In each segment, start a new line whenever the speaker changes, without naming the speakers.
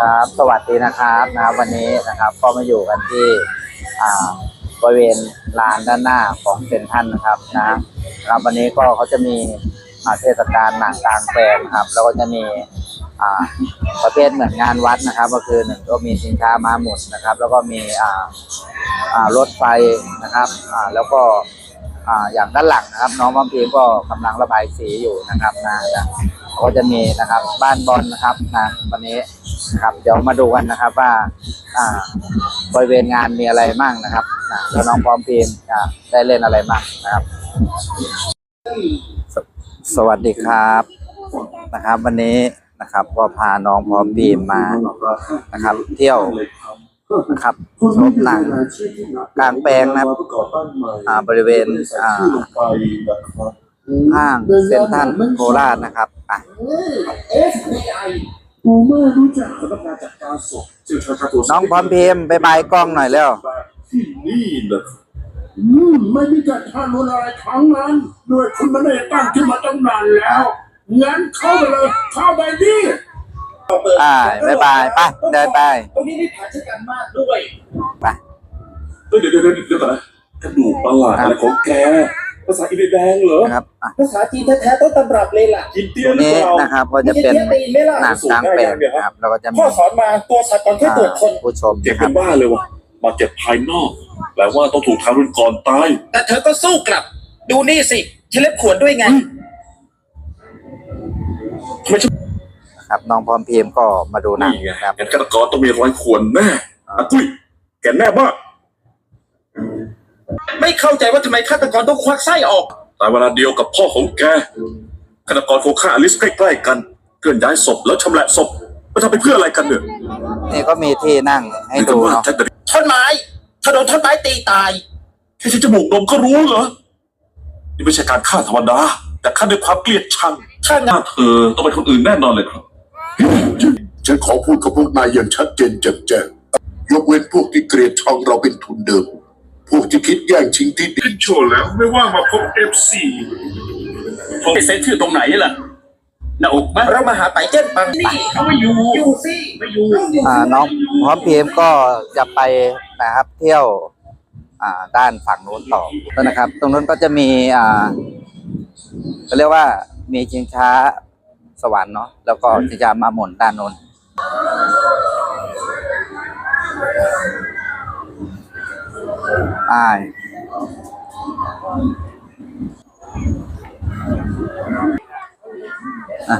ครับ สวัสดีนะครับนะครับ วันนี้นะครับ ก็มาอยู่กันที่อ่าบริเวณลานด้านหน้าของเซ็นทรัลนะครับนะครับ วันนี้ก็เขาจะมีอ่าเทศกาลหนังกลางแปลงครับ แล้วก็จะมีอ่าประเภทเหมือนงานวัดนะครับ ก็คือหนึ่งก็มีสินค้ามาหมุนนะครับ แล้วก็มีอ่าอ่ารถไฟนะครับอ่าแล้วก็อ่าอย่างด้านหลังนะครับ น้องบอมพีก็กำลังระบายสีอยู่นะครับนะนะ ก็จะมีนะครับ บ้านบอลนะครับนะวันนี้นะครับ เดี๋ยวมาดูกันนะครับว่าอ่าบริเวณงานมีอะไรมั่งนะครับนะแล้วน้องพร้อมพีมจะได้เล่นอะไรมั่งนะครับสสวัสดีครับนะครับ วันนี้นะครับ ก็พาน้องพร้อมพีมมานะครับ เที่ยวนะครับชมหนังกลางแปลงนะครับอ่าบริเวณอ่า ห้างเซ็นทรัลโคราชนะครับอะ
กูไม่รู้จักสำนักงานจัดการศพเชี่ยวชาญการตรวจ
น้องพร้อมพีมไปบายกล้องหน่อยเร็ว
ที่นี่นะอืมไม่มีการทารุณอะไรทั้งนั้นโดยคุณมันได้ตั้งขึ้นมาตั้งนานแล้วงั้นเข้าไปเลยเข้าไปดิ
อ่าบายบายไปเดินไป
ตรงนี้มีแผนชะกันมากด้วย
ไป
เฮ้ยเดี๋ยวเดี๋ยวเดี๋ยวเดี๋ยวก่อนนะกระดูกประหลาดอะไรของแก ภาษาอินเดียแดงเหรอ
นะครับอะ
ภาษาจีนแท้ๆต้นตำรับเลยล่ะ
กินเตี้
ตั
ยวหรือ
นี้
เปล่า
นะครับก็จะเป็น
มีเทียบตีนไหมล่ะ
หนังกลางแปลงนะครับแล้วก็จะมี
พ่อสอนมาตัวสัตว์ก่อนแค่ตรวจคน
ผู้ชม
เจ็บ
นะค
เป็
รับ
นบ้าเลยวะมาเจ็บภายนอกแปลว่าต้องถูกทารุณก่อนตาย
แต่เธอก็สู้กลับ ดูนี่สิฉันเล็บขวนด้วยไง
ทำไมฉัน
นะครับน้องพร้อมพีมก็มาดูหนัง
นี่ไง
นะครับ
งั้นฆาตกรต้องมีรอยข่วนแน่อะกุ้ยแกแน่มาก
ไม่เข้าใจว่าทำไมฆาตกรต้องควักไส้ออก
แต่เวลาเดียวกับพ่อของแกฆาตกรคงฆ่าอลิสใกล้ๆกันเคลื่อนย้ายศพแล้วชำแหละศพมันทำไปเพื่ออะไรกันเนี่ย
นี่ก็มีที่นั่งให้ดู
ว่า
เนาะ
แจ็คเดอะ
ท่อนไม้ ถ้าโดนท่อนไม้ตีตาย
แค่ใช้จมูกดมก็รู้เหรอ นี่ไม่ใช่การฆ่าธรรมดา แต่ฆ่าด้วยความเกลียดชัง
ถ้างั้น
ฆ่าเธอต้องเป็นคนอื่นแน่นอนเลยครับ
ฉันขอพูดกับพวกนายอย่างชัดเจนแจ่มแจ้งยกเว้นพวกที่เกลียดชังเราเป็นทุนเดิม พวกที่คิดแย่งชิงที่ดิน
ขึ้นโชว์แล้วไม่ว่างมาพบ FC
ผมไปเซ็นชื่อตรงไหนล่ะหน้าอกไหม
เรามาหาไต่เจิ้นปัง
นี่เขาไม่อยู่
อยู่สิ
ไม่อยู่
อ่าน้องพร้อมพีมก็จะไปนะครับเที่ยวอ่าด้านฝั่งนู้นต่อนะครับ ตรงนู้นก็จะมีอ่าเขาเรียกว่ามีชิงช้าสวรรค์เนาะแล้วก็ชิงช้ามาหมุนด้านนู้น อ่ายอะ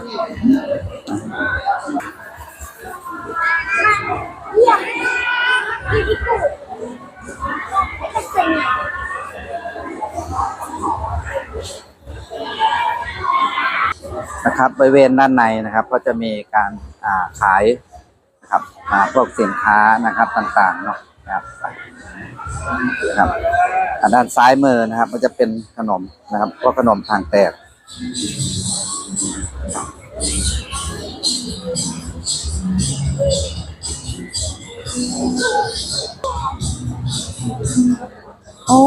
นะครับบริเวณด้านในนะครับ ก็จะมีการขายนะครับอ่าพวกสินค้านะครับต่างๆเนาะนะครับ นะครับอ่าด้านซ้ายมือนะครับก็จะเป็นขนมนะครับพวกขนมทางแตกโอ้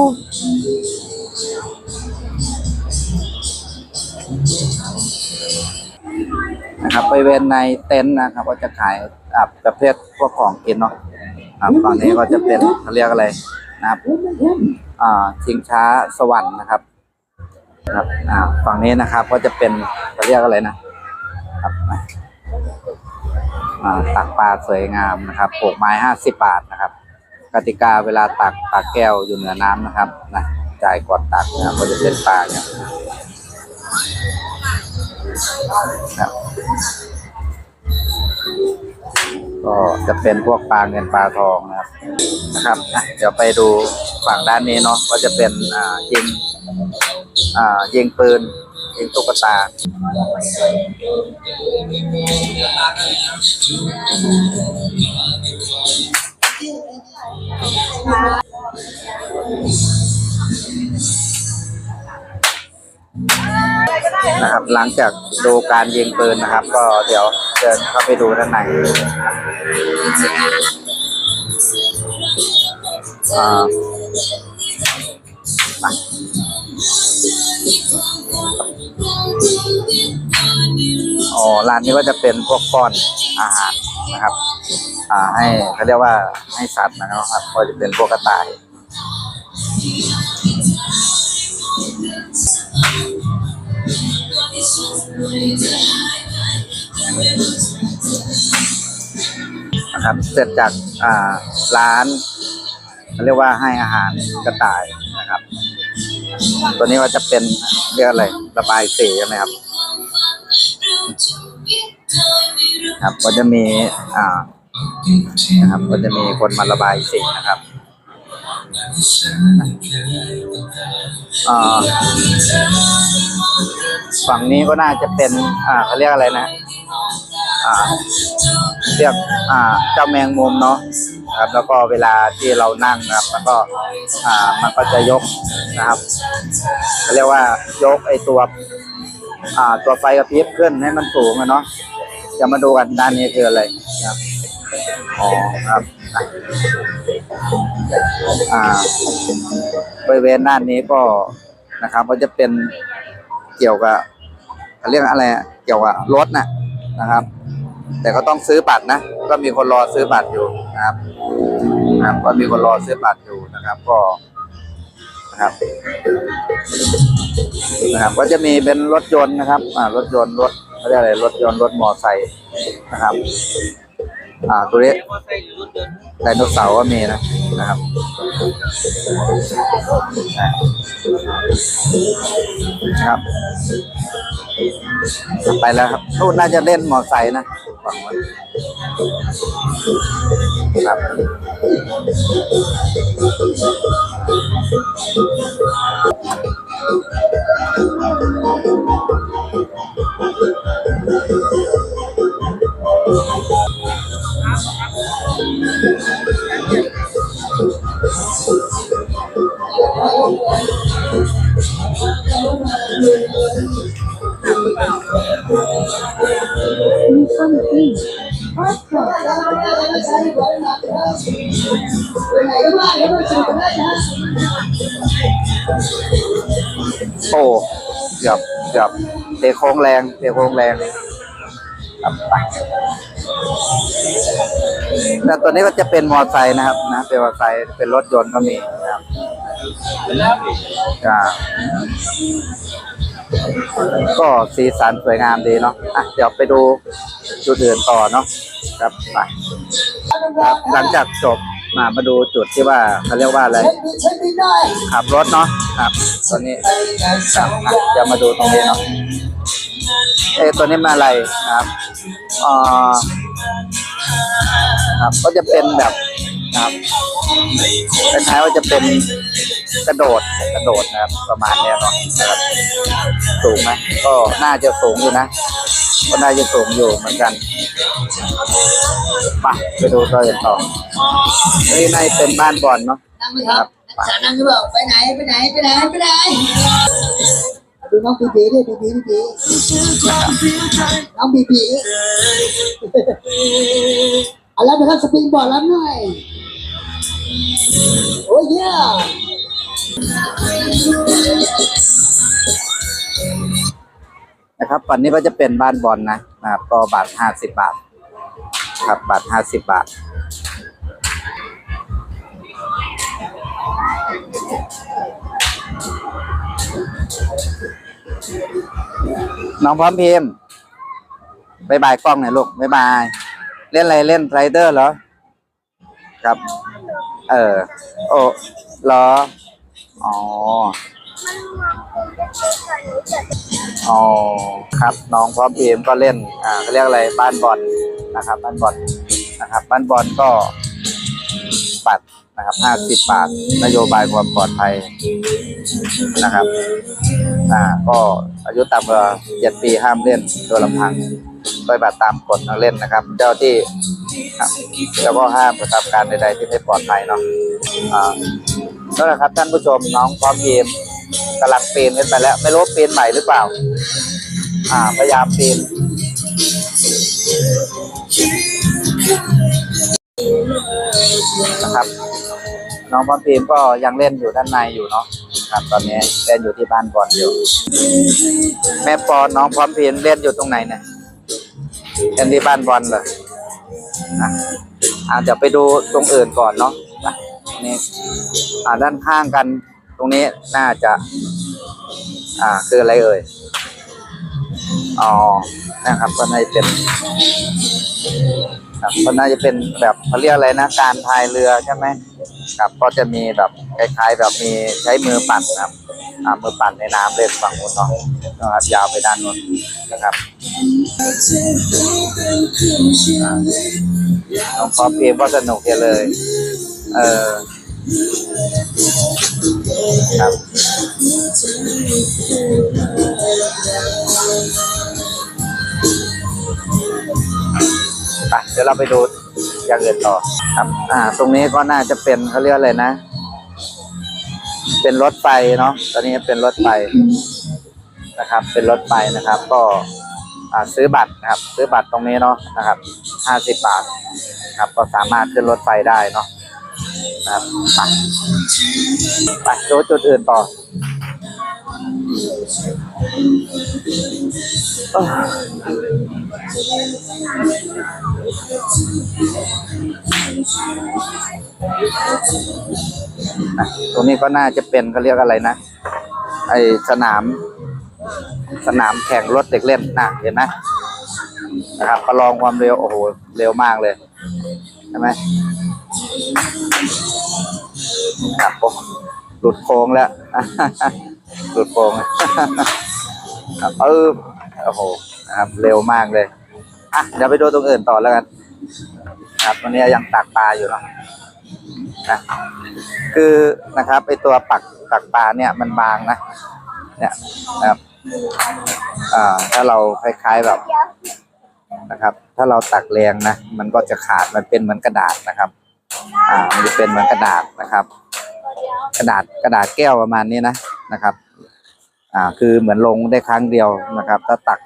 นะครับบริเวณในเต็นท์นะครับ ก็จะขายอ่าประเภทพวกของกินเนาะ ครับฝั่งนี้ก็จะเป็นเขาเรียกอะไรนะครับอ่าชิงช้าสวรรค์นะครับนะครับอ่าฝั่งนี้นะครับก็จะเป็นเขาเรียกอะไรนะครับอ่าตักปลาสวยงามนะครับปลูกไม้ห้าสิบบาทนะครับ กติกาเวลาตักตักแก้วอยู่เหนือน้ำนะครับนะจ่ายก่อนตักนะครับก็จะเป็นปลาเนี่ยครับ ก็จะเป็นพวกปลาเงินปลาทองนะครับนะครับเดี๋ยวไปดูฝั่งด้านนี้เนาะก็จะเป็นอ่ายิงอ่ายิงปืนยิงตุ๊กตา นะครับ หลังจากดูการยิงปืนนะครับ ก็เดี๋ยวเดินเข้าไปดูด้านในอ่าอ๋อร้านนี้ก็จะเป็นพวกป้อนอาหารนะครับ อ่าให้เขาเรียกว่าให้สัตว์นะครับก็จะเป็นพวกกระต่าย นะครับเสร็จจากอ่าร้านเขาเรียกว่าให้อาหารกระต่ายนะครับ ตัวนี้ก็จะเป็นเรียกอะไรระบายสีใช่ไหมครับ ครับก็จะมีอ่านะครับก็จะมีคนมาระบายสีนะครับ ฝั่งนี้ก็น่าจะเป็น อ่าเขาเรียกอะไรนะ อ่า เรียก อ่า เจ้าแมงมุมเนาะครับ แล้วก็เวลาที่เรานั่งนะครับมันก็ อ่า มันก็จะยกนะครับเขาเรียกว่ายกไอตัว อ่า ตัวไฟกระพริบขึ้นให้มันสูงอะเนาะจะมาดูกันด้านนี้คืออะไรนะครับ อ๋อครับ อ่าบริเวณด้านนี้ก็นะครับก็จะเป็นเกี่ยวกับเขาเรียกอะไรเกี่ยวกับรถนะนะครับ แต่ก็ต้องซื้อบัตรนะ ก็มีคนรอซื้อบัตรอยู่นะครับนะครับ ก็มีคนรอซื้อบัตรอยู่นะครับ ก็นะครับนะครับ ก็จะมีเป็นรถยนต์นะครับ อ่ารถยนต์รถเรียกอะไรรถยนต์รถมอไซค์นะครับ อ่าตัวนี้ไดโนเสาร์ก็มีนะนะครับครับ ไปแล้วครับนู่นน่าจะเล่นมอไซค์นะฝั่งนู้นครับ โอ้เกือบเกือบเตะโค้งแรงเตะโค้งแรงครับไป แต่ตัวนี้ก็จะเป็นมอเตอร์ไซค์นะครับ นะเป็นมอเตอร์ไซค์เป็นรถยนต์ก็มีนะครับก็สีสันสวยงามดีเนาะอะเดี๋ยวไปดูจุดอื่นต่อเนาะครับไปครับหลังจากจบมามาดูจุดที่ว่าเขาเรียกว่าอะไรขับรถเนาะครับตัวนี้ครับอะจะมาดูตรงนี้เนาะเอตัวนี้มาอะไรนะครับอ่า ครับ ก็จะเป็นแบบนะครับคล้ายๆว่าจะเป็นกระโดดกระโดดนะครับ ประมาณเนี้ยเนาะนะครับสูงไหมก็น่าจะสูงอยู่นะก็น่าจะสูงอยู่เหมือนกันไปไปดูตัวอื่นต่อนี่ในเป็นบ้านบอลเนาะ
นั่งไหมครับนักศึกษานั่งหรือเปล่าไปไหนไปไหนไปไหนไปไหนดูน้องบีบีดิบีบีบีบีน้องบีบี เอาแล้วนะครับสปริงบอร์ดแล้วหน่อย โอ้ยเย่
นะครับฝั่งนี้ก็จะเป็นบ้านบอลนะนะครับก็บาทห้าสิบบาท ครับบาทห้าสิบบาทน้องพร้อมพิมพ์บายบายกล้องหน่อยลูกบายบาย เล่นอะไรเล่นไรเดอร์เหรอ ครับ เออ โอ้เหรอ อ๋อ อ๋อ ครับ น้องพร้อมพีมก็เล่น อ่าเขาเรียกอะไรบ้านบอลนะครับ บ้านบอลนะครับ บ้านบอลก็บัตรนะครับห้าสิบบาท นโยบายความปลอดภัยนะครับ อ่า ก็อายุต่ำกว่าเจ็ดปีห้ามเล่นโดยลำพัง โดยบัตรตามกฎนักเล่นนะครับ เจ้าที่ครับแล้วก็ห้ามกระทำการใด ๆ ที่ไม่ปลอดภัยเนาะนั่นแหละครับท่านผู้ชมน้องพร้อมพีมกำลังปีนขึ้นไปแล้ว ไม่รู้ปีนใหม่หรือเปล่า อ่าพยายามปีนนะครับ น้องพรพิมก็ยังเล่นอยู่ด้านในอยู่เนาะครับตอนนี้เล่นอยู่ที่บ้านบอลอยู่ แม่ปอนน้องพร้อมเพิมเล่นอยู่ตรงไหนเนี่ย อันนที่บ้านบอลเหรออะอะเดี๋ยวไปดูตรงอื่นก่อนเนาะนี่อ่าด้านข้างกันตรงนี้น่าจะ อ่า คืออะไรเอ่ยอ๋อนะครับก็ในเป็น ครับก็น่าจะเป็นแบบเขาเรียกอะไรนะการพายเรือใช่ไหมครับก็จะมีแบบคล้ายๆแบบมีใช้มือปั่นนะครับอ่ามือปั่นในน้ำเล่นฝั่งนู้นเนาะนะครับยาวไปด้านนู้นนะครับน้องพอเพลงก็สนุกเลย เออครับ ไปเดี๋ยวเราไปดูอย่างอื่นต่อครับ อ่า ตรงนี้ก็น่าจะเป็นเขาเรียกอะไรนะ เป็นรถไฟเนาะตอนนี้เป็นรถไฟนะครับ เป็นรถไฟนะครับ ก็อ่าซื้อบัตรนะครับ ซื้อบัตรตรงนี้เนาะนะครับห้าสิบบาทครับ ก็สามารถขึ้นรถไฟได้เนาะนะครับไปไปดูจุดอื่นต่อ ตรงนี้ก็น่าจะเป็นเขาเรียกอะไรนะ ไอสนาม สนามแข่งรถเด็กเล่นนะเห็นไหมนะครับประลองความเร็ว โอ้โห เร็วมากเลยใช่ไหมครับโอ้หลุดโค้งแล้ว หลุดโค้ง ครับเออโอ้โหนะครับเร็วมากเลยอะเดี๋ยวไปดูตรงอื่นต่อแล้วกันครับวันนี้ยังตักปลาอยู่เนาะนะคือนะครับไอตัวปักตักปลาเนี่ยมันบางนะเนี่ยนะครับอ่าถ้าเราคล้ายๆแบบนะครับ ถ้าเราตักแรงนะมันก็จะขาดมันเป็นเหมือนกระดาษนะครับ อ่ามันจะเป็นเหมือนกระดาษนะครับ กระดาษกระดาษแก้วประมาณนี้นะนะครับ อ่าคือเหมือนลงได้ครั้งเดียวนะครับ ถ้าตัก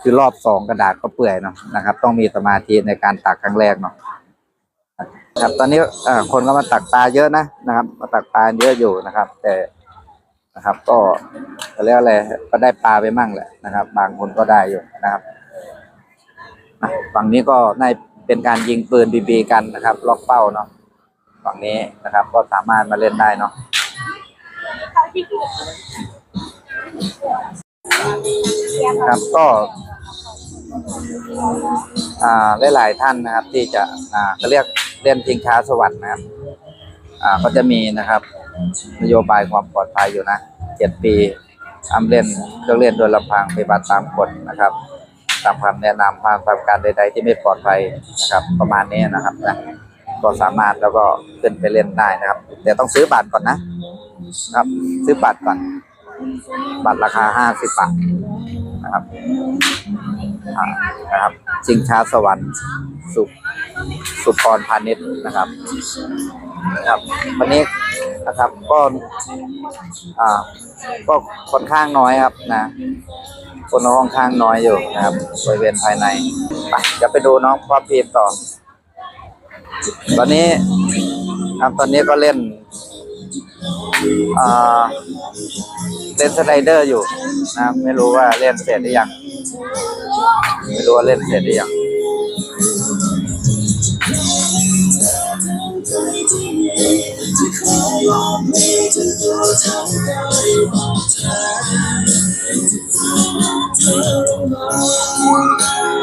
คือรอบสองกระดาษก็เปื่อยเนาะนะครับ ต้องมีสมาธิในการตักครั้งแรกเนาะครับตอนนี้อ่าคนก็มาตักปลาเยอะนะนะครับ มาตักปลาเยอะอยู่นะครับ แต่นะครับ ก็เรียกอะไรก็ได้ปลาไปมั่งแหละนะครับ บางคนก็ได้อยู่นะครับฝั่งนี้ก็น่าเป็นการยิงปืนบีบีกันนะครับ ล็อกเป้าเนาะฝั่งนี้นะครับ ก็สามารถมาเล่นได้เนาะ ครับก็อ่าหลายๆท่านนะครับ ที่จะอ่าเขาเรียกเล่นชิงช้าสวรรค์นะครับ อ่าก็จะมีนะครับ นโยบายความปลอดภัยอยู่นะเจ็ดปีห้ามเล่นเครื่องเล่นโดยลำพังปฏิบัติตามกฎนะครับตามคำแนะนำห้ามทำการใด ๆ ที่ไม่ปลอดภัยนะครับ ประมาณนี้นะครับนะก็สามารถแล้วก็ขึ้นไปเล่นได้นะครับ แต่ต้องซื้อบัตรก่อนนะครับ ซื้อบัตรก่อน บัตรราคาห้าสิบบาทนะครับนะครับชิงช้าสวรรค์สุสุพรพาณิชย์นะครับนะครับ วันนี้นะครับก็อ่าก็ค่อนข้างน้อยครับนะคนค่อนข้างน้อยอยู่นะครับบริเวณภายในไปจะไปดูน้องพอพีมต่อ ตอนนี้ครับตอนนี้ก็เล่นอ่า ล่นสไลเดอร์อยู่นะไม่รู้ว่าเล่นเสร็จหรือยังไม่รู้ว่าเล่นเสร็จหรือยัง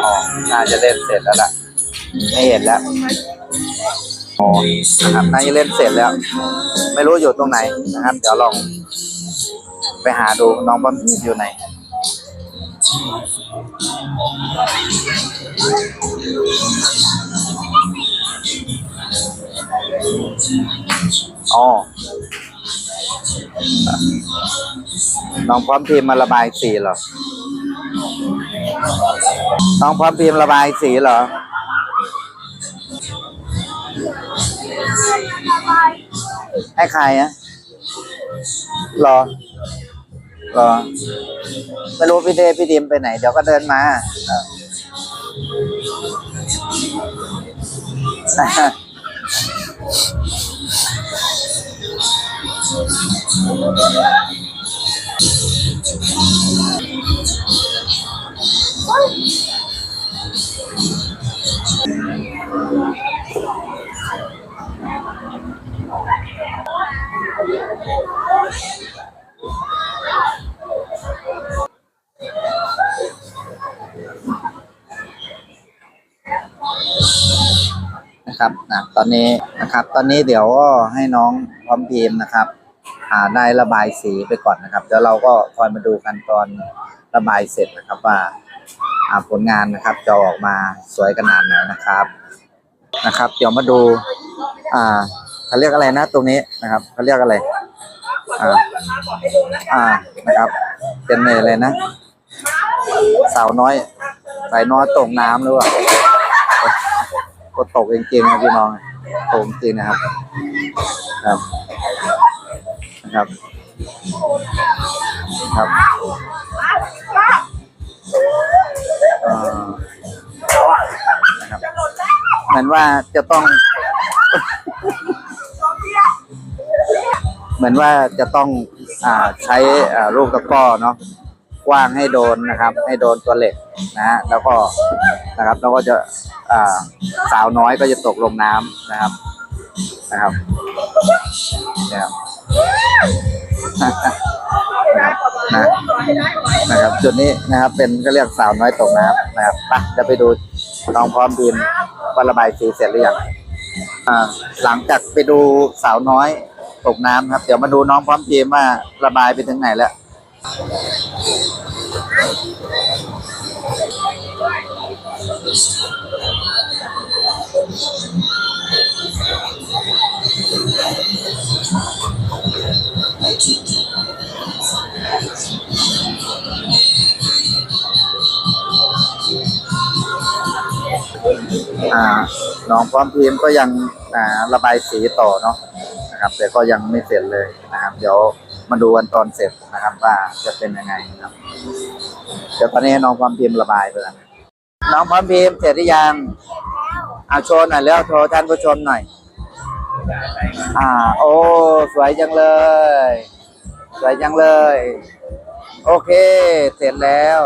อ๋อน่าจะเล่นเสร็จแล้วล่ะ ไม่เห็นแล้วอ๋อนะครับน่าจะเล่นเสร็จแล้ว ไม่รู้อยู่ตรงไหนนะครับ เดี๋ยวลอง ไปหาดูน้องบอลอยู่ไหนอ๋อน้องพร้อมพิมพ์มาระบายสีเหรอ น้องพร้อมพิมพ์ระบายสีเหรอ ให้ใครอะรอ ก็ไม่รู้พี่เดพี่ดิมไปไหน เดี๋ยวก็เดินมาอ อนนี้นะครับ ตอนนี้เดี๋ยวก็ให้น้องพร้อมพิมพ์นะครับอ่าได้ระบายสีไปก่อนนะครับเดี๋ยวเราก็คอยมาดูกันตอนระบายเสร็จนะครับว่าอ่าผลงานนะครับจะออกมาสวยขนาดไหนนะครับนะครับ เดี๋ยวมาดู อ่าเขาเรียกอะไรนะตรงนี้นะครับเขาเรียกอะไรอ่าอ่านะครับ เป็นอะไรนะสาวน้อยสายน้อยตกน้ำหรือเปล่าก็ตกจริงๆนะพี่น้อง ตกจริงนะครับ ครับ นะครับครับเอ่อนะครับเหมือนว่าจะต้อง เหมือนว่าจะต้องอ่าใช้อ่าลูกตะกร้อเนาะกว้างให้โดนนะครับ ให้โดนตัวเหล็กนะฮะแล้วก็นะครับ แล้วก็จะ สาวน้อยก็จะตกลงน้ำนะครับนะครับนะครับนะนะครับ จุดนี้นะครับ เป็นก็เรียกสาวน้อยตกน้ำนะครับไปจะไปดูน้องพร้อมบินว่าระบายสีเสร็จหรือยังอ่าหลังจากไปดูสาวน้อยตกน้ำครับ เดี๋ยวมาดูน้องพร้อมพิมว่าระบายไปถึงไหนแล้ว อ่าน้องพร้อมพิมก็ยังอ่าระบายสีต่อเนาะนะครับ แต่ก็ยังไม่เสร็จเลยนะครับ เดี๋ยว มาดูกันตอนเสร็จนะครับ ว่าจะเป็นยังไงนะครับเดี๋ยวตอนนี้น้องความพิมพ์ระบายไปแล้วน้องพร้อมพิมพ์เสร็จหรือยังเอาโชว์หน่อยแล้วโชว์ท่านผู้ชมหน่อย อ่า โอ้ สวยจังเลย สวยจังเลย โอเค เสร็จแล้ว